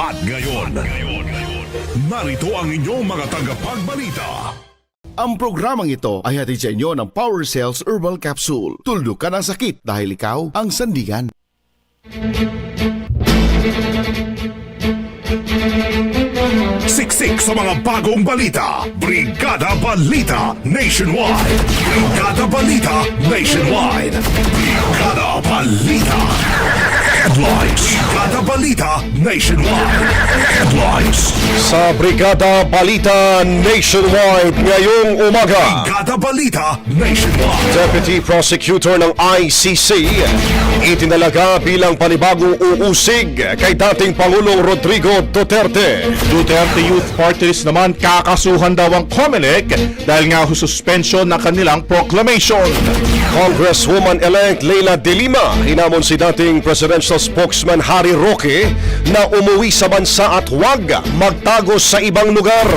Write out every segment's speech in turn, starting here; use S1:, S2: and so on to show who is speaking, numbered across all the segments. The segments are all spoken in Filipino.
S1: At ngayon, narito ang inyong mga tagapagbalita.
S2: Ang programang ito ay hatid sa inyo ng Power Cells Herbal Capsule. Tuldok ka ng sakit dahil ikaw ang sandigan.
S1: Siksik sa mga bagong balita. Brigada Balita Nationwide. Brigada Balita Nationwide. Brigada Balita. Headlines. Brigada Balita Nationwide. Headlines.
S3: Sa Brigada Balita Nationwide ngayong umaga.
S1: Brigada Balita Nationwide.
S3: Deputy Prosecutor ng ICC itinalaga bilang panibagong uusig kay dating Pangulong Rodrigo Duterte.
S4: Duterte Youth Party List naman kakasuhan daw ang COMELEC dahil nga suspension ng kanilang proclamation.
S3: Congresswoman-elect Leila De Lima hinamon si dating presidential spokesman Harry Roque na umuwi sa bansa at huwag magtago sa ibang lugar.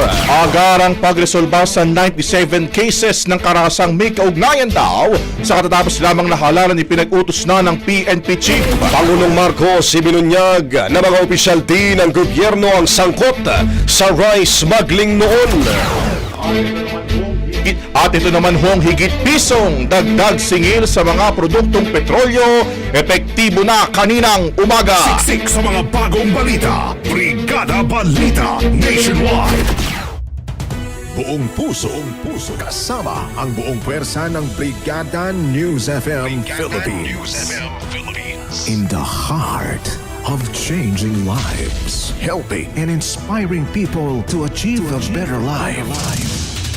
S4: Agarang pagresolba sa 97 cases ng karasang may kaugnayan daw sa katatapos lamang na halalan ipinag-utos na ng PNP chief.
S3: Pangulong Marcos ibinunyag na mga opisyal din ng gobyerno ang sangkot sa rice smuggling noon.
S4: At ito naman hong higit pisong dagdag singil sa mga produktong petrolyo epektibo na kaninang umaga.
S1: Siksik sa mga bagong balita. Brigada Balita Nationwide.
S5: Buong puso, buong puso kasama ang buong pwersa ng Brigada News FM Philippines. In the heart of changing lives, helping and inspiring people to achieve a better life.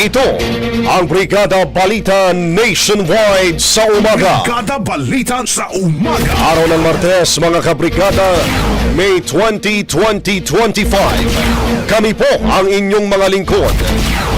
S3: Ito ang Brigada Balita Nationwide sa umaga.
S1: Brigada Balita sa umaga.
S3: Araw ng Martes, mga kabrigada, May 20, 2025. Kami po ang inyong mga lingkod.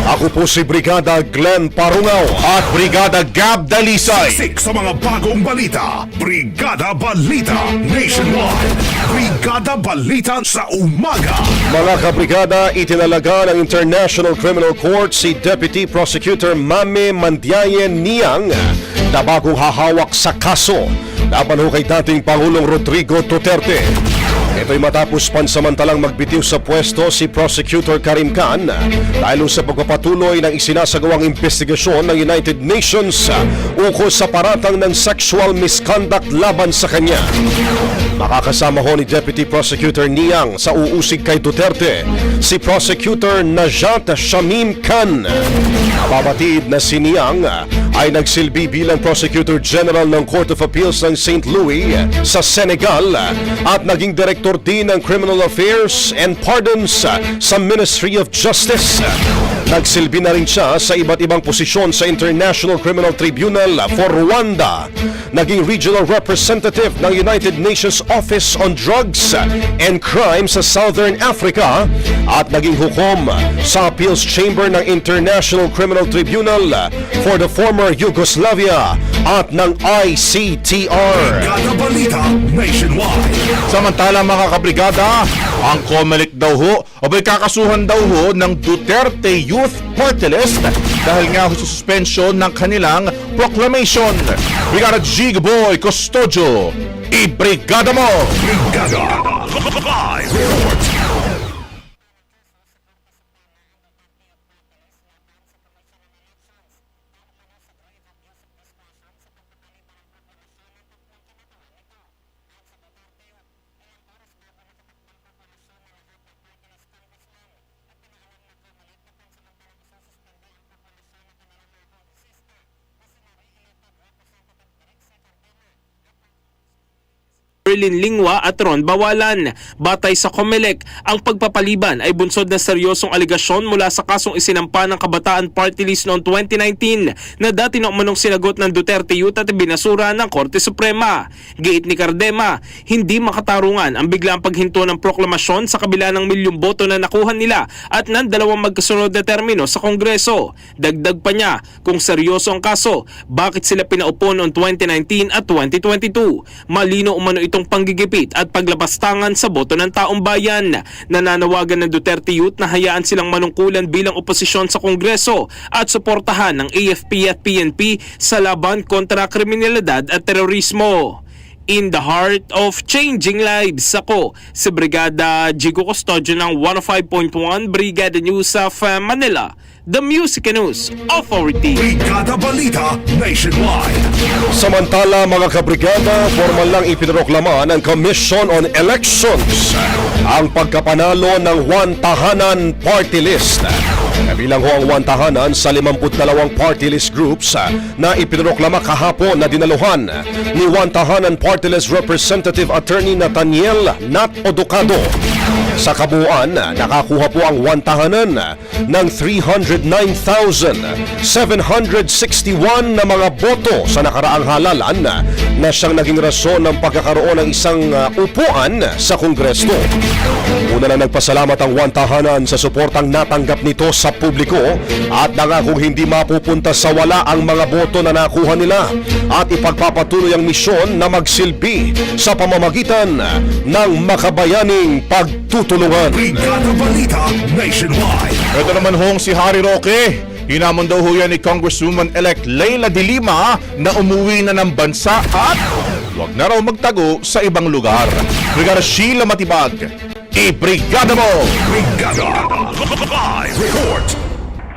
S3: Ako po si Brigada Glenn Parungaw at Brigada Gab Dalisay.
S1: Siksik sa mga bagong balita. Brigada Balita Nationwide. Brigada Balita sa umaga.
S3: Mga kabrigada, itinalaga ng International Criminal Court si Deputy Prosecutor Mame Mandiayen Niang na bagong hahawak sa kaso laban ho kay dating Pangulong Rodrigo Duterte. Ito'y matapos pansamantalang magbitiw sa pwesto si Prosecutor Karim Khan dahil sa pagpapatuloy ng isinasagawang investigasyon ng United Nations ukol sa paratang ng sexual misconduct laban sa kanya. Makakasama ho ni Deputy Prosecutor Niang sa uusig kay Duterte, si Prosecutor Najat Shamim Khan. Nababatid na si Niang ay nagsilbi bilang Prosecutor General ng Court of Appeals ng St. Louis sa Senegal at naging Director din ng Criminal Affairs and Pardons sa Ministry of Justice. Nagsilbi na rin siya sa iba't ibang posisyon sa International Criminal Tribunal for Rwanda. Naging Regional Representative ng United Nations Office on Drugs and Crime sa Southern Africa at naging hukom sa Appeals Chamber ng International Criminal Tribunal for the former Yugoslavia at ng ICTR.
S4: Samantala mga kabrigada, ang COMELEC daw ho o kakasuhan daw ho ng Duterte Youth Party List dahil nga sa suspension ng kanilang proclamation. Brigada G. Boy Custodio, i-brigada mo!
S1: Brigada Live Report.
S6: Berlin Lingwa at Ron Bawalan. Batay sa COMELEC, ang pagpapaliban ay bunsod na seryosong aligasyon mula sa kasong isinampa ng Kabataan Party List noong 2019 na dati na umanong sinagot ng Duterte Youth at binasura ng Korte Suprema. Giit ni Cardema, hindi makatarungan ang biglang paghinto ng proklamasyon sa kabila ng milyong boto na nakuha nila at ng dalawang magkasunod na termino sa Kongreso. Dagdag pa niya, kung seryoso ang kaso, bakit sila pinaupo noong 2019 at 2022? Malino umano itong panggigipit at paglapastangan sa boto ng taong bayan. Nananawagan ng Duterte Youth na hayaan silang manungkulan bilang oposisyon sa Kongreso at suportahan ng AFP at PNP sa laban kontra kriminalidad at terorismo. In the heart of changing lives, ako si Brigada Jigo Custodio ng 105.1 Brigada News of uh, Manila, the Music News Authority.
S1: Brigada Balita Nationwide.
S3: Samantala mga kabrigada, formal lang ipinroklama ng Commission on Elections ang pagkapanalo ng One Tahanan Party List. Kabilang ho ang One sa 52 party list groups na ipinroklama kahapon na dinaluhan ni One Tahanan Party List Representative Attorney Nathaniel Nat Oducado. Sa kabuuan, nakakuha po ang One Tahanan ng 309,761 na mga boto sa nakaraang halalan na siyang naging rason ng pagkakaroon ng isang upuan sa Kongreso. Una na nagpasalamat ang One Tahanan sa suportang natanggap nito sa publiko at nangakong hindi mapupunta sa wala ang mga boto na nakuha nila at ipagpapatuloy ang misyon na magsilbi sa pamamagitan ng makabayaning pagtutulungan.
S1: Brigada Balita Nationwide.
S4: Ito naman hong si Harry Roque. Hinamon daw ho yan ni Congresswoman-elect Leila de Lima na umuwi na ng bansa at wag na raw magtago sa ibang lugar. Brigada Sheila Matibag, i-brigada mo!
S1: Brigada Live Report.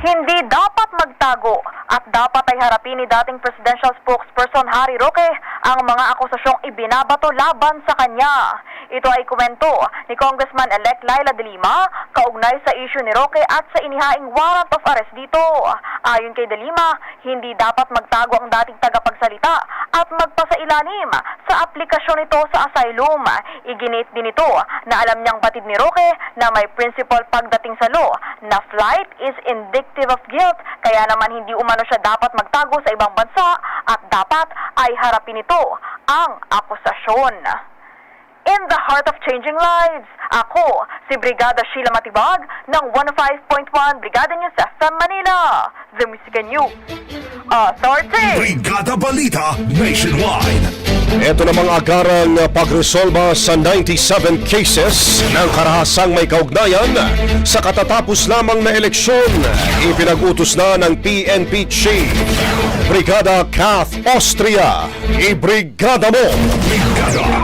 S7: Hindi dapat magtago at dapat ay harapin ni dating presidential spokesperson Harry Roque ang mga akusasyong ibinabato laban sa kanya. Ito ay komento ni Congressman-elect Laila de Lima kaugnay sa issue ni Roque at sa inihaing warrant of arrest dito. Ayon kay de Lima, hindi dapat magtago ang dating tagapagsalita at magpasailalim sa aplikasyon nito sa asylum. Iginit din ito na alam niyang batid ni Roque na may principle pagdating sa law na flight is indicative of guilt kaya naman hindi umano siya dapat magtago sa ibang bansa at dapat ay harapin ito ang akusasyon. In the heart of changing lives, ako si Brigada Sheila Matibag ng 105.1 Brigada News FM Manila, The Music News Authority.
S1: Brigada Balita Nationwide.
S3: Ito namang agarang pagresolba sa 97 cases ng karahasang may kaugnayan sa katatapos lamang na eleksyon. Ipinag-utos na ng PNP Chief, Brigada Kath Austria. Ibrigada mo!
S1: Brigada.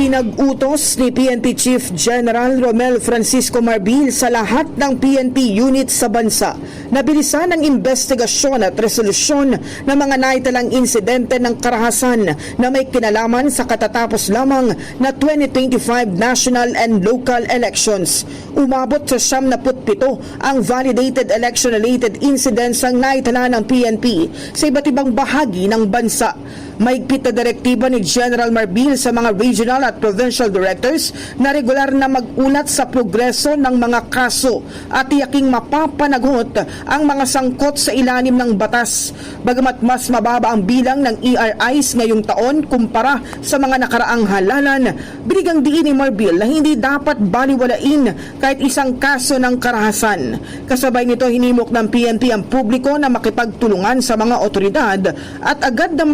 S8: Ipinag-utos ni PNP Chief General Romel Francisco Marbil sa lahat ng PNP units sa bansa na bilisan ang investigasyon at resolusyon ng mga naitalang insidente ng karahasan na may kinalaman sa katatapos lamang na 2025 national and local elections. Umabot sa 77 ang validated election-related incidents ang naitala ng PNP sa iba't ibang bahagi ng bansa. Maigpit na direktiba ni General Marbil sa mga regional at provincial directors na regular na mag-ulat sa progreso ng mga kaso at tiyaking mapapanagot ang mga sangkot sa ilalim ng batas. Bagamat mas mababa ang bilang ng ERIs ngayong taon kumpara sa mga nakaraang halalan, binigang diin ni Marbil na hindi dapat baliwalain kahit isang kaso ng karahasan. Kasabay nito hinimok ng PNP ang publiko na makipagtulungan sa mga otoridad at agad na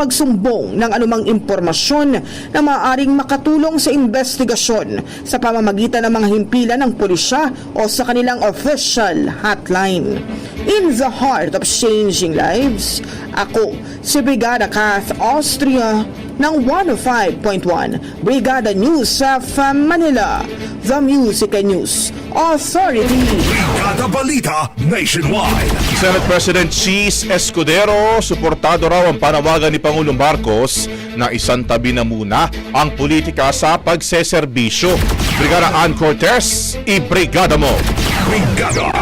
S8: magsumbong ng anumang impormasyon na maaaring makatulong sa investigasyon sa pamamagitan ng mga himpilan ng pulisya o sa kanilang official hotline. In the heart of changing lives, ako si Brigada Kath Austria ng 105.1 Brigada News sa Manila, The Music and News Authority.
S1: Brigada Balita Nationwide.
S4: Senate President Cheese Escudero, suportado raw ang panawagan ni Pangulong Marcos na isang tabi na muna ang politika sa pagseserbisyo. Brigada Ann Cortez, i-brigada mo!
S1: Brigada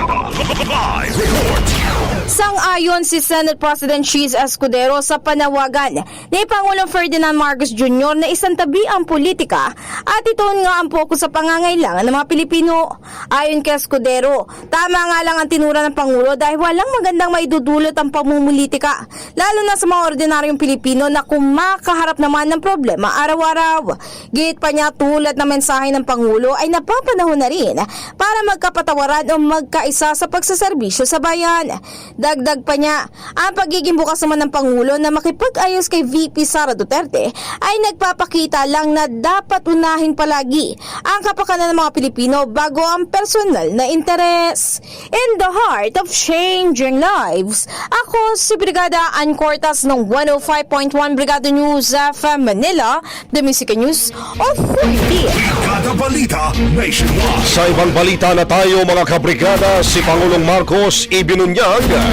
S1: Live Report.
S9: Sang-ayon si Senate President Cheese Escudero sa panawagan ni Pangulong Ferdinand Marcos Jr. na isang tabi ang politika at ito nga ang pokus sa pangangailangan ng mga Pilipino. Ayon kay Escudero, tama nga lang ang tinura ng Pangulo dahil walang magandang maidudulot ang pamumulitika, lalo na sa mga ordinaryong Pilipino na kumakaharap naman ng problema araw-araw. Gate pa niya tulad ng mensahe ng Pangulo ay napapanahon na rin para magkapatawaran o magkaisa sa pagsaserbisyo sa bayan. Dagdag pa niya, ang pagiging bukas naman ng Pangulo na makipag-ayos kay VP Sara Duterte ay nagpapakita lang na dapat unahin palagi ang kapakanan ng mga Pilipino bago ang personal na interes. In the heart of changing lives, ako si Brigada Ann Cortas ng 105.1 Brigada News FM Manila, The Music News Authority.
S1: Brigada Balita Nationwide.
S3: Sa ibang balita na tayo mga kabrigada, si Pangulong Marcos ibinunyag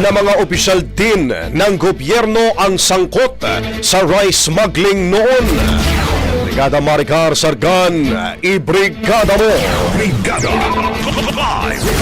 S3: na mga opisyal din ng gobyerno ang sangkot sa rice smuggling noon. Brigada Maricar Sargan, i-brigada mo!
S1: Brigada Live.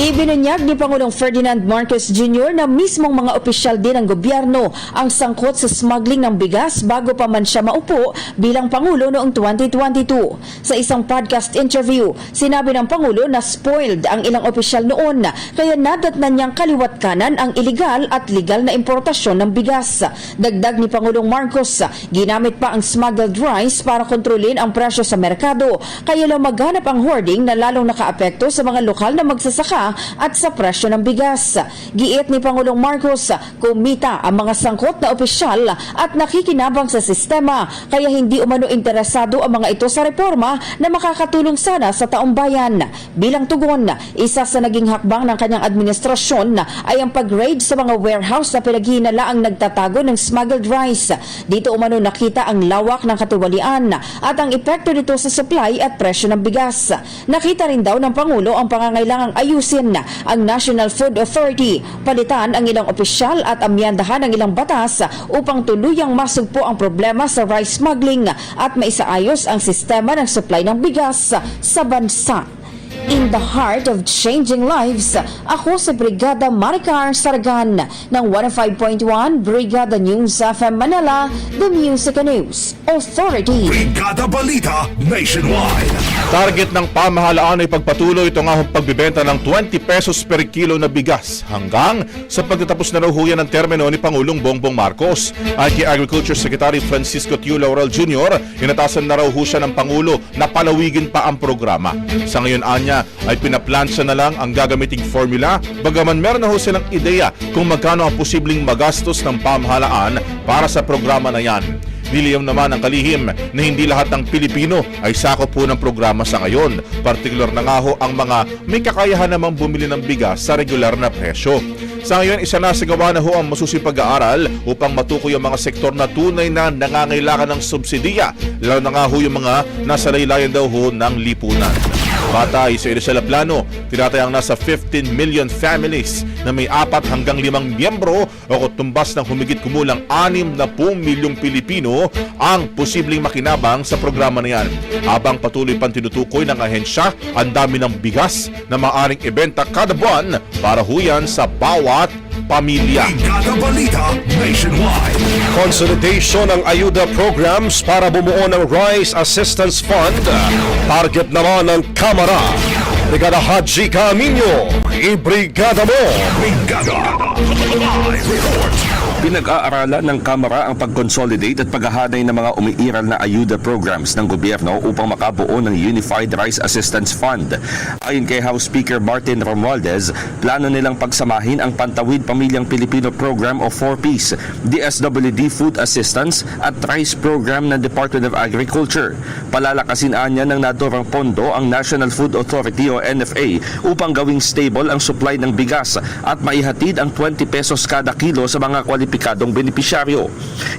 S10: Ibinunyag ni Pangulong Ferdinand Marcos Jr. na mismong mga opisyal din ng gobyerno ang sangkot sa smuggling ng bigas bago pa man siya maupo bilang Pangulo noong 2022. Sa isang podcast interview, sinabi ng Pangulo na spoiled ang ilang opisyal noon kaya nadatnan niyang kaliwat kanan ang iligal at legal na importasyon ng bigas. Dagdag ni Pangulong Marcos, ginamit pa ang smuggled rice para kontrolin ang presyo sa merkado kaya lumaganap ang hoarding na lalong nakaapekto sa mga lokal na magsasaka at sa presyo ng bigas. Giit ni Pangulong Marcos, kumita ang mga sangkot na opisyal at nakikinabang sa sistema kaya hindi umano interesado ang mga ito sa reforma na makakatulong sana sa taong bayan. Bilang tugon, isa sa naging hakbang ng kanyang administrasyon ay ang pag-raid sa mga warehouse na pinaghinala ang nagtatago ng smuggled rice. Dito umano nakita ang lawak ng katiwalian at ang epekto nito sa supply at presyo ng bigas. Nakita rin daw ng Pangulo ang pangangailangang ayusin ang National Food Authority, palitan ang ilang opisyal at amyandahan ang ilang batas upang tuluyang masugpo ang problema sa rice smuggling at maisaayos ang sistema ng supply ng bigas sa bansa. In the heart of changing lives, ako si Brigada Maricar Sargan ng 105.1 Brigada News FM Manila, The Music and News Authority.
S1: Brigada Balita Nationwide.
S4: Target ng pamahalaan ay pagpatuloy ito nga pagbibenta ng 20 pesos per kilo na bigas hanggang sa pagtatapos na raw ho yan ang termino ni Pangulong Bongbong Marcos. At kay Agriculture Secretary Francisco Tio Laurel Jr., inatasan na raw siya ng Pangulo na palawigin pa ang programa. Sa ngayon anya ay pinaplansya na lang ang gagamiting formula bagaman meron na ho silang ideya kung magkano ang posibleng magastos ng pamahalaan para sa programa na yan. Niliyam naman ang kalihim na hindi lahat ng Pilipino ay sakop po ng programa sa ngayon. Partikular na nga ho ang mga may kakayahan namang bumili ng bigas sa regular na presyo. Sa ngayon, isa na sa gawa na ho ang masusing pag-aaral upang matukoy ang mga sektor na tunay na nangangailangan ng subsidiya, lalo na nga ho yung mga nasa laylayan daw ho ng lipunan. Batay sa Elisela Plano, tinatayang nasa 15 million families na may apat hanggang limang miyembro o kutumbas ng humigit kumulang 6 na milyong Pilipino ang posibleng makinabang sa programa na yan. Habang patuloy pang tinutukoy ng ahensya ang dami ng bigas na maaring ibenta kada buwan para huyan sa bawat pamilya.
S3: Consolidation ng ayuda programs para bumuo ng Rice Assistance Fund. Target naman ng Kamara. Brigada Haji Camino. Ibrigada mo!
S1: Brigada Live Report.
S11: Pinag-aaralan ng Kamara ang pag-consolidate at paghahanay ng mga umiiral na ayuda programs ng gobyerno upang makabuo ng Unified Rice Assistance Fund. Ayon kay House Speaker Martin Romualdez, plano nilang pagsamahin ang Pantawid Pamilyang Pilipino Program o 4Ps, DSWD Food Assistance at Rice Program ng Department of Agriculture. Palalakasin anya ng naturang pondo ang National Food Authority o NFA upang gawing stable ang supply ng bigas at maihatid ang 20 pesos kada kilo sa mga kwalipikadong benepisyaryo.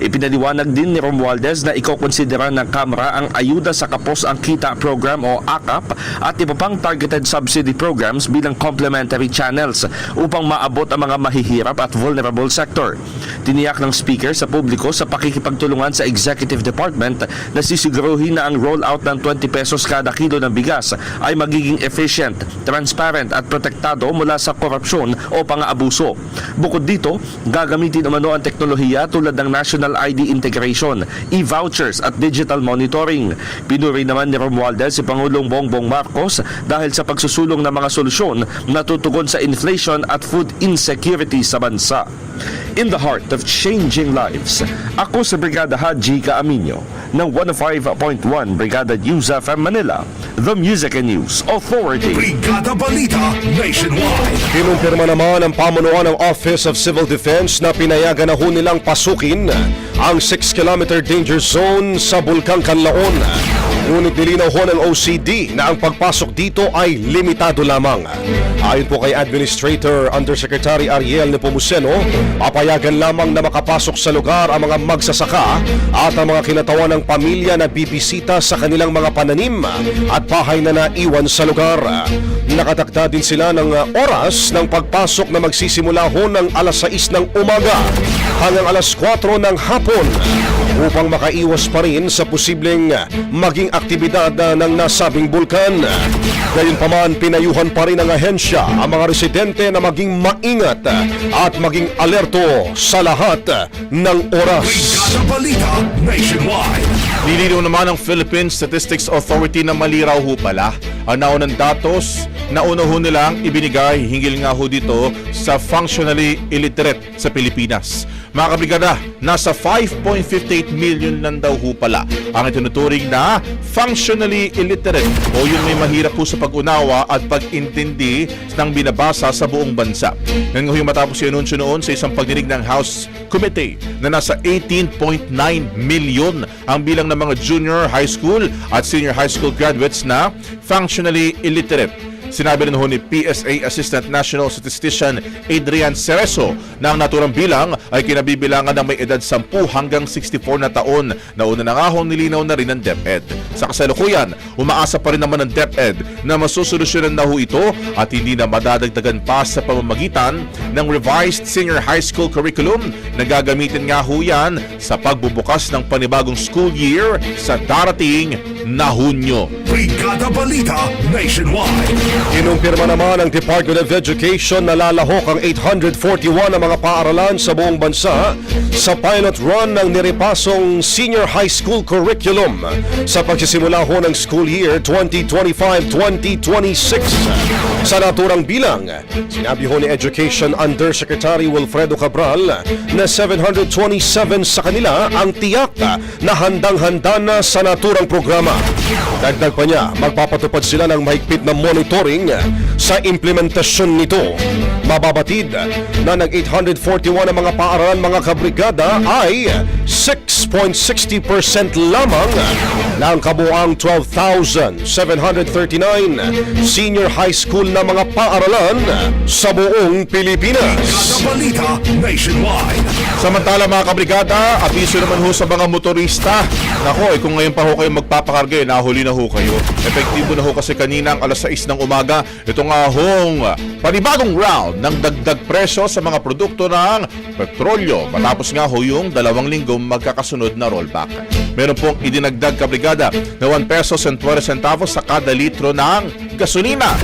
S11: Ipinaliwanag din ni Romualdez na ikokonsidera ng Kamara ang ayuda sa kapos ang kita program o AKAP at iba pang targeted subsidy programs bilang complementary channels upang maabot ang mga mahihirap at vulnerable sector. Tiniyak ng speaker sa publiko sa pakikipagtulungan sa executive department na sisiguruhin na ang rollout ng 20 pesos kada kilo ng bigas ay magiging efficient, transparent at protektado mula sa korupsyon o pang-aabuso. Bukod dito, gagamitin umano ang teknolohiya tulad ng National ID Integration, e-vouchers at digital monitoring. Pinuri naman ni Romualdez si Pangulong Bongbong Marcos dahil sa pagsusulong ng mga solusyon na tutugon sa inflation at food insecurity sa bansa. In the heart of changing lives, ako sa Brigada Haji Kaaminyo ng 105.1 Brigada News FM Manila, the Music and News Authority.
S1: Brigada Balita Nationwide.
S3: Kinumpirma naman ang pamunuan ng Office of Civil Defense na pinayagan na ho nilang pasukin ang 6-kilometer danger zone sa Bulkang Kanlaon. Ngunit nilinaw ho ng OCD na ang pagpasok dito ay limitado lamang. Ayon po kay Administrator Undersecretary Ariel Nepomuceno, papayagan lamang na makapasok sa lugar ang mga magsasaka at ang mga kinatawan ng pamilya na bibisita sa kanilang mga pananim at bahay na naiwan sa lugar. Nakatakda din sila ng uh, oras ng pagpasok na magsisimula ho ng alas 6 ng umaga hanggang alas 4 ng hapon upang makaiwas pa rin sa posibleng uh, maging aktibidad ng nasabing bulkan. Gayunpaman, pinayuhan pa rin ng ahensya ang mga residente na maging maingat at maging alerto sa lahat ng oras.
S4: Nilinaw naman ng Philippine Statistics Authority na maliraw ho pala ang naunang datos na una ho nilang ibinigay hinggil nga ho dito sa functionally illiterate sa Pilipinas. Mga kabrigada, nasa 5.58 million lang daw ho pala ang itinuturing na functionally illiterate o yung may mahirap po sa pag-unawa at pag-intindi ng binabasa sa buong bansa. Ngayon ho yung matapos yung anunsyo noon sa isang pagdinig ng House Committee na nasa 18.9 million ang bilang ng mga junior high school at senior high school graduates na functionally illiterate. Sinabi rin ho ni PSA Assistant National Statistician Adrian Cereso na ang naturang bilang ay kinabibilangan ng may edad 10 hanggang 64 na taon na una na nga ho nilinaw na rin ng DepEd. Sa kasalukuyan, umaasa pa rin naman ng DepEd na masusolusyonan na ho ito at hindi na madadagdagan pa sa pamamagitan ng revised senior high school curriculum na gagamitin nga ho yan sa pagbubukas ng panibagong school year sa darating na Hunyo.
S1: Brigada Balita Nationwide.
S3: Kinumpirma naman ng Department of Education na lalahok ang 841 na mga paaralan sa buong bansa sa pilot run ng niripasong senior high school curriculum sa pagsisimula ho ng school year 2025-2026. Sa naturang bilang, sinabi ho ni Education Undersecretary Wilfredo Cabral na 727 sa kanila ang tiyak na handang-handa na sa naturang programa. Dagdag pa niya, magpapatupad sila ng mahigpit na monitoring monitoring sa implementasyon nito. Mababatid na nag-841 ang mga paaralan mga kabrigada ay 6.60% lamang ng kabuang 12,739 senior high school na mga paaralan sa buong Pilipinas.
S4: Samantala mga kabrigada, abiso naman ho sa mga motorista. Nako, eh, kung ngayon pa ho kayo magpapakarga, eh, nahuli na ho kayo. Epektibo na ho kasi kanina ang alas 6 ng umaga. Ito nga hong panibagong round ng dagdag presyo sa mga produkto ng petrolyo. Matapos nga ho yung dalawang linggo magkakasunod na rollback. Meron pong idinagdag kabrigada na 1 pesos and 20 centavos sa kada litro ng gasolina.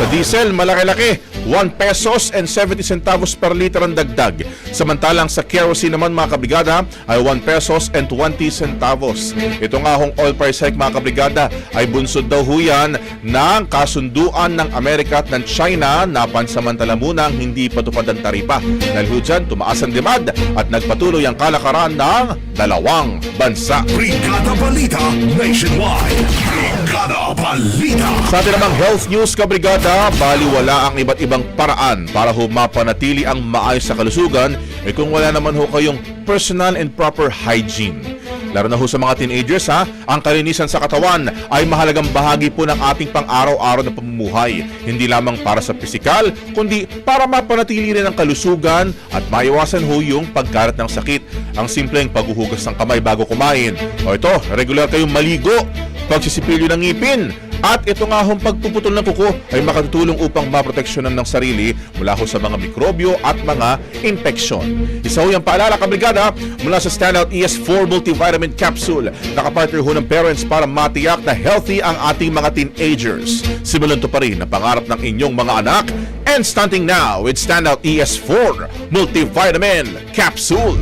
S4: Sa diesel, malaki-laki, 1 pesos and 70 centavos per liter ang dagdag. Samantalang sa kerosene naman mga kabrigada ay 1 pesos and 20 centavos. Ito nga hong oil price hike mga kabrigada ay bunsod daw ho yan ng kasunduan ng Amerika at ng China na pansamantala munang hindi patupad ang taripa. Dahil ho dyan, tumaas ang demand at nagpatuloy ang kalakaran ng dalawang bansa.
S1: Brigada Balita Nationwide. Brigada Balita.
S4: Sa atin namang health news kabrigada, baliwala ang iba't ibang paraan para ho mapanatili ang maayos sa kalusugan eh kung wala naman ho kayong personal and proper hygiene. Laro na ho sa mga teenagers ha, ang kalinisan sa katawan ay mahalagang bahagi po ng ating pang-araw-araw na pamumuhay. Hindi lamang para sa pisikal, kundi para mapanatili rin ang kalusugan at maiwasan ho yung pagkarat ng sakit. Ang simpleng paghuhugas ng kamay bago kumain. O ito, regular kayong maligo, pagsisipilyo ng ngipin, at ito nga hong pagpuputol ng kuko ay makatutulong upang maproteksyonan ng sarili mula ho sa mga mikrobyo at mga impeksyon. Isa ho yung paalala kabrigada mula sa Standout ES4 Multivitamin Capsule. Nakapartner ho ng parents para matiyak na healthy ang ating mga teenagers. Simulan to pa rin ang pangarap ng inyong mga anak and stunting now with Standout ES4 Multivitamin Capsule.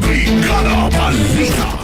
S1: Brigada Balita.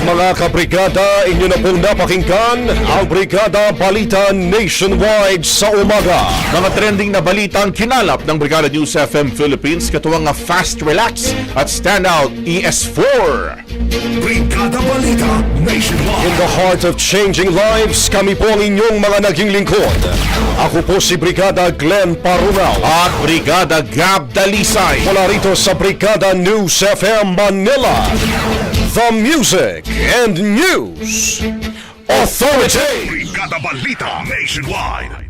S3: At mga kabrigada, inyo na pong napakinggan ang Brigada Balita Nationwide sa umaga.
S4: Mga trending na balita ang kinalap ng Brigada News FM Philippines katuwang nga Fast Relax at Standout E ES4.
S1: Brigada Balita
S3: In
S1: Nationwide.
S3: the heart of changing lives, kami po ang inyong mga naging lingkod. Ako po si Brigada Glenn Parunal.
S4: At Brigada Gab Dalisay.
S3: Mula rito sa Brigada News FM Manila. The Music and News Authority.
S1: Brigada Balita Nationwide.